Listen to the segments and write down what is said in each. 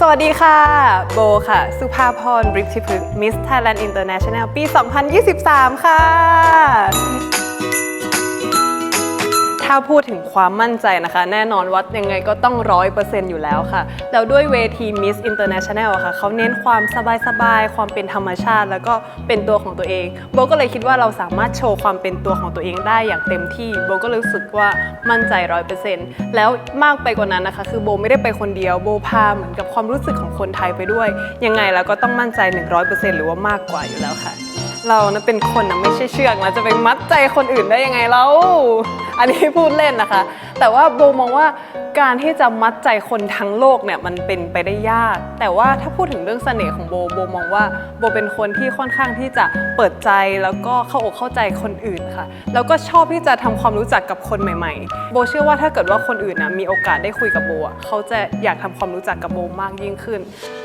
สวัสดีค่ะ โบค่ะ สุภาพรบริกชิพึกมิสไทยแลนด์อินเตอร์เนชั่นแนลปี 2023 ค่ะ ถ้าพูดถึงความมั่นใจนะคะ แน่นอนว่ายังไงก็ต้องร้อยเปอร์เซ็นต์อยู่แล้วค่ะ แล้วด้วยเวที Miss International ค่ะเขาเน้นความสบายๆ ความเป็นธรรมชาติ แล้วก็เป็นตัวของตัวเองโบก็เลยคิดว่าเราสามารถโชว์ความเป็นตัวของตัวเองได้อย่างเต็มที่โบก็รู้สึกว่ามั่นใจร้อยเปอร์เซ็นต์แล้วมากไปกว่านั้นนะคะ คือโบไม่ได้ไปคนเดียวโบพาเหมือนกับความรู้สึกของคนไทยไปด้วย ยังไงแล้วก็ต้องมั่นใจ 100%หรือว่ามากกว่าอยู่แล้วค่ะ เรานะเป็นคนนะไม่ใช่เชือกนะจะไปมัดใจคนอื่นได้ยังไงเรา อันนี้พูดเล่นนะคะ แต่ว่าโบมองว่าการที่จะมัดใจคนทั้งโลกเนี่ยมันเป็นไปได้ยาก แต่ว่าถ้าพูดถึงเรื่องเสน่ห์ของโบโบมองว่าโบเป็นคนที่ค่อนข้างที่จะเปิดใจแล้วก็เข้าอกเข้าใจคนอื่นค่ะ แล้วก็ชอบที่จะทำความรู้จักกับคนใหม่ ๆ โบเชื่อว่าถ้าเกิดว่าคนอื่นนะมีโอกาสได้คุยกับโบอะเขาจะอยากทำความรู้จักกับโบมากยิ่งขึ้น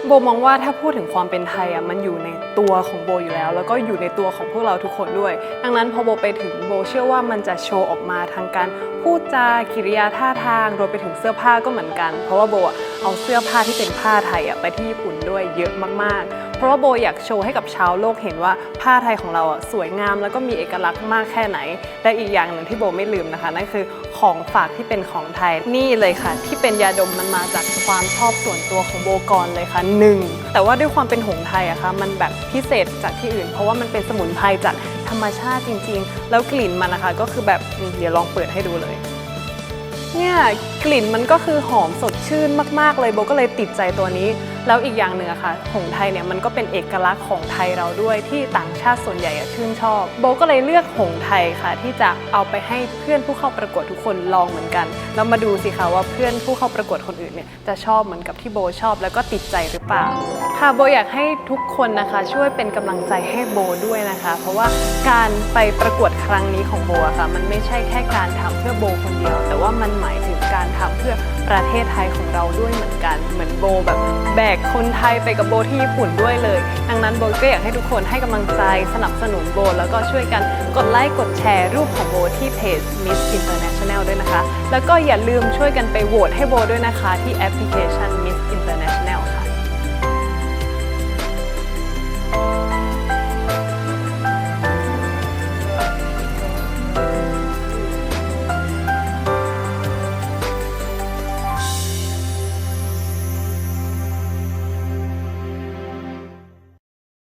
โบมองว่าถ้าพูดถึงความเป็นไทยอะมันอยู่ในตัวของโบอยู่แล้ว แล้วก็อยู่ในตัวของพวกเราทุกคนด้วย ดังนั้นพอโบไปถึงโบเชื่อว่ามันจะโชว์ออกมาทางการพูดจากิริยาท่าทางรวมไปถึงเสื้อผ้าก็เหมือนกัน เพราะว่าโบเอาเสื้อผ้าที่เป็นผ้าไทยไปที่ญี่ปุ่นด้วยเยอะมากๆ เพราะว่าโบอยากโชว์ให้กับชาวโลกเห็นว่าผ้าไทยของเราสวยงามแล้วก็มีเอกลักษณ์มากแค่ไหน และอีกอย่างหนึ่งที่โบไม่ลืมนะคะนั่นคือของฝากที่เป็นของไทยนี่เลยค่ะ ที่เป็นยาดมมันมาจากความชอบส่วนตัวของโบกรเลยค่ะหนึ่งแต่ว่าด้วยความเป็นหงส์ไทยอะคะมันแบบพิเศษจากที่อื่น เพราะว่ามันเป็นสมุนไพรจาก ธรรมชาติจริง ๆ แล้วกลิ่นมันนะคะ ก็คือแบบเดี๋ยวลองเปิดให้ดูเลย เนี่ยกลิ่นมันก็คือหอมสดชื่นมากๆเลยโบก็เลยติดใจตัวนี้แล้วอีกอย่างหนึ่งอะค่ะหงไทยเนี่ยมันก็เป็นเอกลักษณ์ของไทยเราด้วยที่ต่างชาติส่วนใหญ่ชื่นชอบ โบก็เลยเลือกหงไทยค่ะ ที่จะเอาไปให้เพื่อนผู้เข้าประกวดทุกคนลองเหมือนกันแล้วมาดูสิคะว่าเพื่อนผู้เข้าประกวดคนอื่นเนี่ยจะชอบเหมือนกับที่โบชอบแล้วก็ติดใจหรือเปล่า ค่ะโบอยากให้ทุกคนนะคะช่วยเป็นกำลังใจให้โบด้วยนะคะ เพราะว่าการไปประกวดครั้งนี้ของโบอะค่ะมันไม่ใช่แค่การทำเพื่อโบคนเดียว แต่ว่ามันหมายถึงการ ทำเพื่อประเทศไทยของเราด้วยเหมือนกัน เหมือนโบแบบแบกคนไทยไปกับโบที่ญี่ปุ่นด้วยเลย ดังนั้นโบก็อยากให้ทุกคนให้กำลังใจสนับสนุนโบ แล้วก็ช่วยกันกดไลค์กดแชร์รูปของโบที่เพจ Miss International ด้วยนะคะ แล้วก็อย่าลืมช่วยกันไปโหวตให้โบด้วยนะคะที่แอปพลิเคชัน